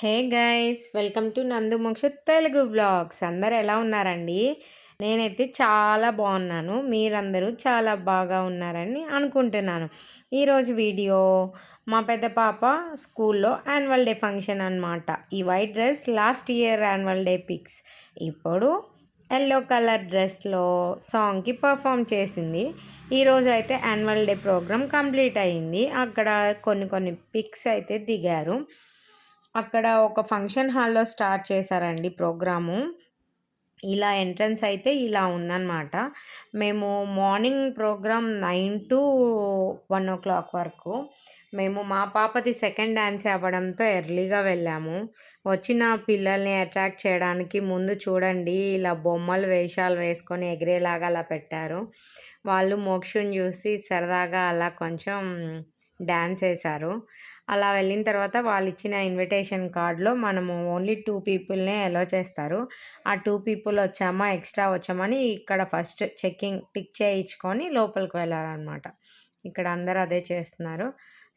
Hey guys welcome to నందు మోక్ష Telugu vlogs. అందరు ఎలా ఉన్నారండి? నేనైతే చాలా బాగున్నాను. మీరందరూ చాలా బాగా ఉన్నారని అనుకుంటున్నాను. ఈరోజు వీడియో మా పెద్ద పాప స్కూల్లో యాన్యువల్ డే ఫంక్షన్ అనమాట ఈ white dress last year annual day pics. ఇప్పుడు ఎల్లో కలర్ డ్రెస్లో సాంగ్కి పర్ఫామ్ చేసింది. ఈరోజు అయితే యాన్యువల్ డే ప్రోగ్రామ్ కంప్లీట్ అయింది. అక్కడ కొన్ని కొన్ని పిక్స్ అయితే దిగారు. అక్కడ ఒక ఫంక్షన్ హాల్లో స్టార్ట్ చేశారండి ప్రోగ్రాము. ఇలా ఎంట్రన్స్ అయితే ఇలా ఉందన్నమాట. మేము morning program nine to one o'clock వరకు మేము మా పాపది సెకండ్ డ్యాన్స్ అవ్వడంతో ఎర్లీగా వెళ్ళాము. వచ్చిన పిల్లల్ని అట్రాక్ట్ చేయడానికి ముందు చూడండి ఇలా బొమ్మలు వేషాలు వేసుకొని ఎగిరేలాగా అలా పెట్టారు. వాళ్ళు మోక్షుని చూసి సరదాగా అలా కొంచెం డ్యాన్స్ వేశారు. అలా వెళ్ళిన తర్వాత వాళ్ళు ఇచ్చిన ఇన్విటేషన్ కార్డులో మనము ఓన్లీ టూ పీపుల్నే అలో చేస్తారు. ఆ టూ పీపుల్ వచ్చామా ఎక్స్ట్రా వచ్చామని ఇక్కడ ఫస్ట్ చెక్కింగ్ టిక్ చేయించుకొని లోపలికి వెళ్ళాలన్నమాట. ఇక్కడ అందరూ అదే చేస్తున్నారు.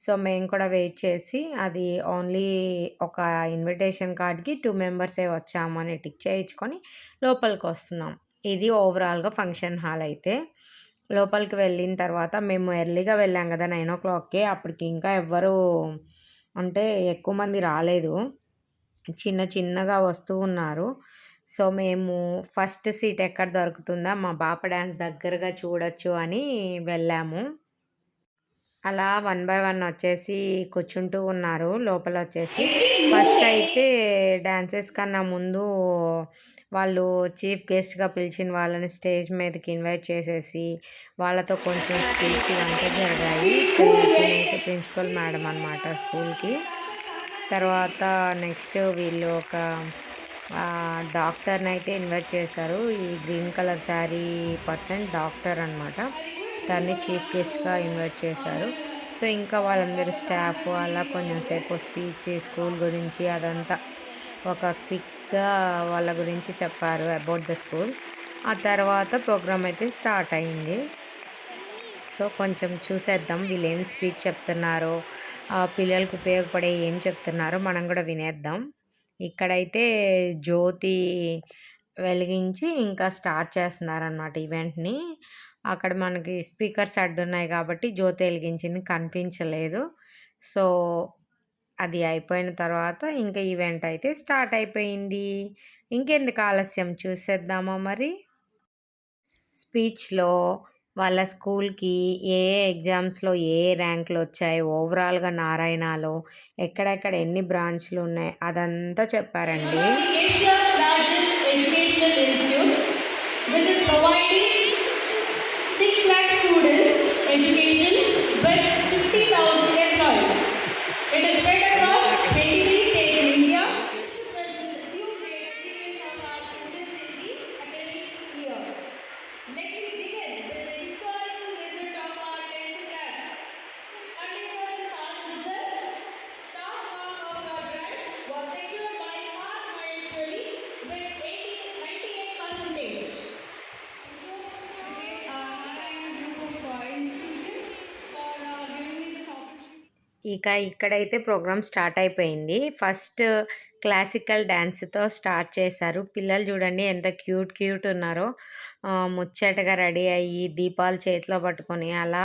సో మేము కూడా వెయిట్ చేసి అది ఓన్లీ ఒక ఇన్విటేషన్ కార్డ్కి టూ మెంబర్సే వచ్చామని టిక్ చేయించుకొని లోపలికి వస్తున్నాం. ఇది ఓవరాల్గా ఫంక్షన్ హాల్ అయితే. లోపలికి వెళ్ళిన తర్వాత మేము ఎర్లీగా వెళ్ళాం కదా నైన్ ఓ క్లాక్కి. అప్పటికి ఇంకా ఎవ్వరు అంటే ఎక్కువ మంది రాలేదు. చిన్న చిన్నగా వస్తూ ఉన్నారు. సో మేము ఫస్ట్ సీట్ ఎక్కడ దొరుకుతుందా మా బాప డ్యాన్స్ దగ్గరగా చూడొచ్చు అని వెళ్ళాము. అలా వన్ బై వన్ వచ్చేసి కూర్చుంటూ ఉన్నారు. లోపల వచ్చేసి ఫస్ట్ అయితే డ్యాన్సెస్ కన్నా ముందు వాళ్ళు చీఫ్ గెస్ట్గా పిలిచిన వాళ్ళని స్టేజ్ మీదకి ఇన్వైట్ చేసేసి వాళ్ళతో కొంచెం స్పీచ్ ఇవంతా జరిగాయి. ప్రిన్సిపల్ మేడం అనమాట స్కూల్కి. తర్వాత నెక్స్ట్ వీళ్ళు ఒక డాక్టర్ని అయితే ఇన్వైట్ చేశారు. ఈ green colour sari person doctor అనమాట దాన్ని చీఫ్ గెస్ట్గా ఇన్వైట్ చేశారు. సో ఇంకా వాళ్ళందరూ స్టాఫ్ అలా కొంచెం సేపు స్పీచ్ స్కూల్ గురించి అదంతా ఒక క్విక్ బ్రీఫ్గా వాళ్ళ గురించి చెప్పారు అబౌట్ ద స్కూల్ ఆ తర్వాత ప్రోగ్రామ్ అయితే స్టార్ట్ అయింది. సో కొంచెం చూసేద్దాం వీళ్ళు ఏం స్పీచ్ చెప్తున్నారో పిల్లలకు ఉపయోగపడే ఏం చెప్తున్నారో మనం కూడా వినేద్దాం. ఇక్కడైతే జ్యోతి వెలిగించి ఇంకా స్టార్ట్ చేస్తున్నారనమాట ఈవెంట్ని అక్కడ మనకి స్పీకర్స్ అడ్డున్నాయి కాబట్టి జ్యోతి వెలిగించింది కనిపించలేదు. సో అది అయిపోయిన తర్వాత ఇంకా ఈవెంట్ అయితే స్టార్ట్ అయిపోయింది. ఇంకెందుకు ఆలస్యం చూసేద్దామా మరి? స్పీచ్లో వాళ్ళ స్కూల్కి ఏ ఏ ఎగ్జామ్స్లో ఏ ర్యాంకులు వచ్చాయి? ఓవరాల్గా నారాయణలో ఎక్కడెక్కడ ఎన్ని బ్రాంచ్లు ఉన్నాయి? అదంతా చెప్పారండి. ఇక ఇక్కడైతే ప్రోగ్రామ్ స్టార్ట్ అయిపోయింది. ఫస్ట్ క్లాసికల్ డ్యాన్స్తో స్టార్ట్ చేశారు. పిల్లలు చూడండి ఎంత క్యూట్ క్యూట్ ఉన్నారో. ముచ్చటగా రెడీ అయ్యి దీపాలు చేతిలో పట్టుకొని అలా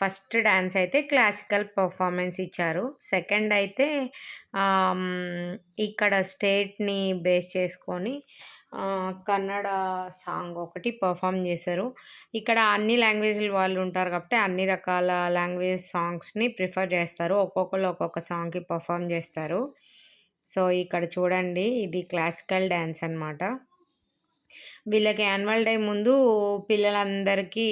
ఫస్ట్ డ్యాన్స్ అయితే క్లాసికల్ పర్ఫార్మెన్స్ ఇచ్చారు. సెకండ్ అయితే ఇక్కడ స్టేట్ని బేస్ చేసుకొని కన్నడ సాంగ్ ఒకటి పర్ఫామ్ చేశారు. ఇక్కడ అన్ని లాంగ్వేజ్లు వాళ్ళు ఉంటారు కాబట్టి అన్ని రకాల లాంగ్వేజ్ సాంగ్స్ని ప్రిఫర్ చేస్తారు. ఒక్కొక్కరు ఒక్కొక్క సాంగ్కి పర్ఫామ్ చేస్తారు. సో ఇక్కడ చూడండి ఇది క్లాసికల్ డ్యాన్స్ అనమాట వీళ్ళకి యాన్యువల్ డే ముందు పిల్లలందరికీ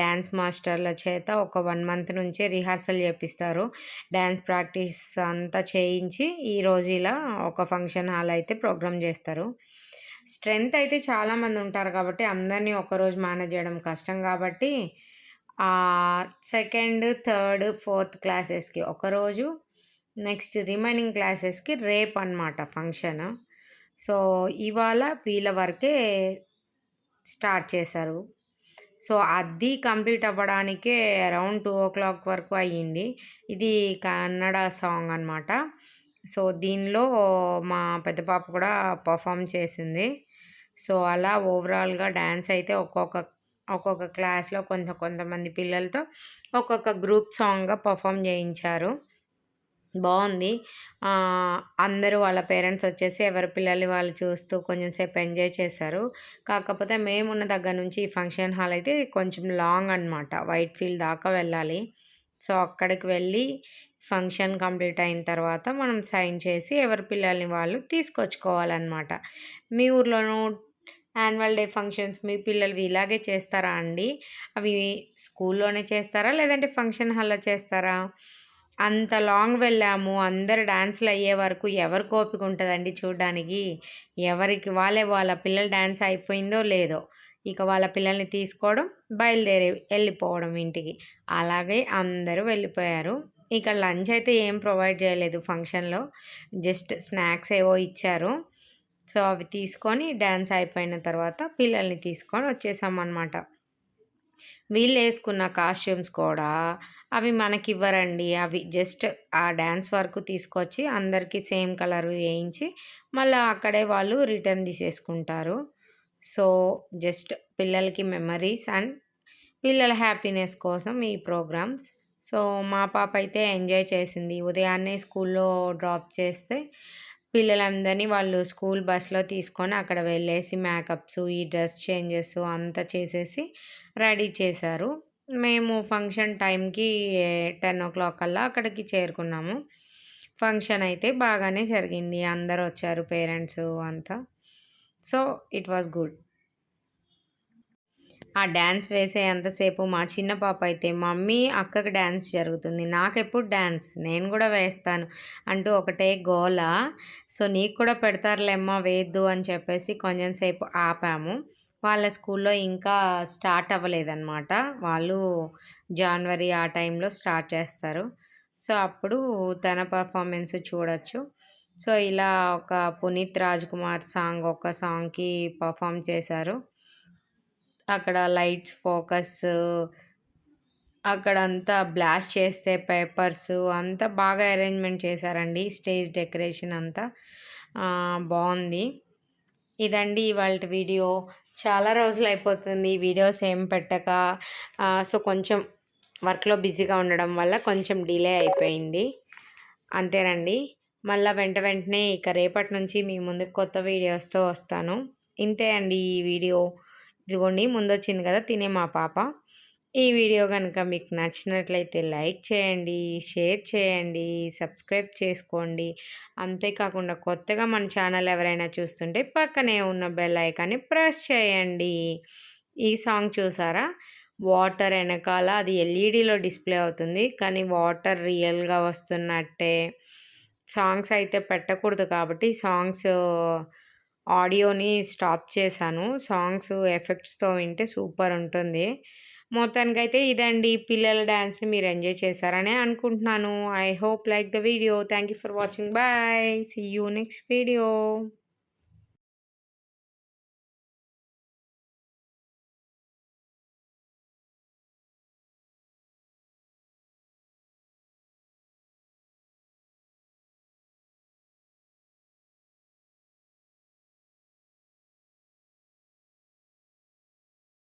డ్యాన్స్ మాస్టర్ల చేత ఒక వన్ మంత్ నుంచే రిహార్సల్ చేపిస్తారు. డ్యాన్స్ ప్రాక్టీస్ అంతా చేయించి ఈరోజు ఇలా ఒక ఫంక్షన్ హాల్ అయితే ప్రోగ్రామ్ చేస్తారు. స్ట్రెంగ్త్ అయితే చాలామంది ఉంటారు కాబట్టి అందరినీ ఒకరోజు మేనేజ్ చేయడం కష్టం కాబట్టి సెకండ్ థర్డ్ ఫోర్త్ క్లాసెస్కి ఒకరోజు నెక్స్ట్ రిమైనింగ్ క్లాసెస్కి రేప్ అనమాట ఫంక్షన్. సో ఇవాళ వీళ్ళ వరకే స్టార్ట్ చేశారు. సో అది కంప్లీట్ అవ్వడానికే అరౌండ్ టూ ఓ క్లాక్ వరకు అయ్యింది. ఇది కన్నడ సాంగ్ అనమాట సో దీనిలో మా పెద్ద పాప కూడా పర్ఫామ్ చేసింది. సో అలా ఓవరాల్గా డ్యాన్స్ అయితే ఒక్కొక్క ఒక్కొక్క క్లాస్లో కొంత కొంతమంది పిల్లలతో ఒక్కొక్క గ్రూప్ సాంగ్గా పర్ఫామ్ చేయించారు. బాగుంది. అందరూ వాళ్ళ పేరెంట్స్ వచ్చేసి ఎవరి పిల్లల్ని వాళ్ళు చూస్తూ కొంచెం సేపు ఎంజాయ్ చేశారు. కాకపోతే మేమున్న దగ్గర నుంచి ఈ ఫంక్షన్ హాల్ అయితే కొంచెం లాంగ్ అనమాట వైట్ ఫీల్డ్ దాకా వెళ్ళాలి. సో అక్కడికి వెళ్ళి ఫంక్షన్ కంప్లీట్ అయిన తర్వాత మనం సైన్ చేసి ఎవరి పిల్లల్ని వాళ్ళు తీసుకొచ్చుకోవాలన్నమాట. మీ ఊర్లోనూ యాన్యువల్ డే ఫంక్షన్స్ మీ పిల్లలు ఇలాగే చేస్తారా అండి? అవి స్కూల్లోనే చేస్తారా? లేదంటే ఫంక్షన్ హాల్లో చేస్తారా? అంత లాంగ్ వెళ్ళాము అందరు డ్యాన్స్లు అయ్యే వరకు ఎవరు కోపిక ఉంటుందండి చూడడానికి? ఎవరికి వాళ్ళే వాళ్ళ పిల్లలు డ్యాన్స్ అయిపోయిందో లేదో ఇక వాళ్ళ పిల్లల్ని తీసుకోవడం బయలుదేరి వెళ్ళిపోవడం ఇంటికి. అలాగే అందరూ వెళ్ళిపోయారు. ఇక్కడ లంచ్ అయితే ఏం ప్రొవైడ్ చేయలేదు ఫంక్షన్లో. జస్ట్ స్నాక్స్ ఏవో ఇచ్చారు. సో అవి తీసుకొని డ్యాన్స్ అయిపోయిన తర్వాత పిల్లల్ని తీసుకొని వచ్చేసామన్నమాట. వీళ్ళు వేసుకున్న కాస్ట్యూమ్స్ కూడా అవి మనకి ఇవ్వరండి అవి జస్ట్ ఆ డ్యాన్స్ వరకు తీసుకొచ్చి అందరికీ సేమ్ కలర్ వేయించి మళ్ళీ అక్కడే వాళ్ళు రిటర్న్ తీసేసుకుంటారు. సో జస్ట్ పిల్లలకి మెమరీస్ అండ్ పిల్లల హ్యాపీనెస్ కోసం ఈ ప్రోగ్రామ్స్ సో మా పాప అయితే ఎంజాయ్ చేసింది. ఉదయాన్నే స్కూల్లో డ్రాప్ చేస్తే పిల్లలందరినీ వాళ్ళు స్కూల్ బస్లో తీసుకొని అక్కడ వెళ్ళేసి మేకప్స్ ఈ డ్రెస్ చేంజెస్ అంతా చేసేసి రెడీ చేశారు. మేము ఫంక్షన్ టైంకి టెన్ ఓ క్లాక్ కల్లా అక్కడికి చేరుకున్నాము. ఫంక్షన్ అయితే బాగానే జరిగింది. అందరు వచ్చారు పేరెంట్స్ అంతా. So it was good. ఆ డ్యాన్స్ వేసే అంతసేపు మా చిన్న పాప అయితే మమ్మీ అక్కకి డ్యాన్స్ జరుగుతుంది. నాకెప్పుడు డ్యాన్స్ నేను కూడా వేస్తాను. అంటూ ఒకటే గోల. సో నీకు కూడా పెడతారులేమ్మా వేద్దు అని చెప్పేసి కొంచెం సేపు ఆపాము. వాళ్ళ స్కూల్లో ఇంకా స్టార్ట్ అవ్వలేదన్నమాట. వాళ్ళు జనవరి ఆ టైంలో స్టార్ట్ చేస్తారు. సో అప్పుడు తన పర్ఫార్మెన్స్ చూడొచ్చు. సో ఇలా ఒక పునీత్ రాజ్ కుమార్ సాంగ్ ఒక సాంగ్కి పర్ఫామ్ చేశారు. అక్కడ లైట్స్ ఫోకస్ అక్కడంతా బ్లాస్ట్ చేస్తే పేపర్స్ అంతా బాగా అరేంజ్మెంట్ చేశారండి స్టేజ్ డెకరేషన్ అంతా. బాగుంది ఇదండి ఇవాళ వీడియో. చాలా రోజులు అయిపోతుంది వీడియోస్ ఏం పెట్టక. సో కొంచెం వర్క్లో బిజీగా ఉండడం వల్ల కొంచెం డిలే అయిపోయింది. అంతేనండి. మళ్ళీ వెంట వెంటనే ఇక రేపటి నుంచి మీ ముందుకు కొత్త వీడియోస్తో వస్తాను. ఇంతే అండి ఈ వీడియో. ఇదిగోండి ముందు వచ్చింది కదా తినే మా పాప. ఈ వీడియో కనుక మీకు నచ్చినట్లయితే లైక్ చేయండి షేర్ చేయండి సబ్స్క్రైబ్ చేసుకోండి. అంతేకాకుండా కొత్తగా మన ఛానల్ ఎవరైనా చూస్తుంటే పక్కనే ఉన్న బెల్ ఐకాన్ని ప్రెస్ చేయండి. ఈ సాంగ్ చూసారా? వాటర్ వెనకాల అది ఎల్ఈడిలో డిస్ప్లే అవుతుంది కానీ వాటర్ రియల్గా వస్తున్నట్టే. సాంగ్స్ అయితే పెట్టకూడదు కాబట్టి సాంగ్స్ ఆడియోని స్టాప్ చేశాను. సాంగ్స్ ఎఫెక్ట్స్తో వింటే సూపర్ ఉంటుంది. మొత్తానికైతే ఇదండి. పిల్లల డ్యాన్స్ని మీరు ఎంజాయ్ చేశారని అనుకుంటున్నాను. I hope like the video. Thank you for watching. Bye. See you next video.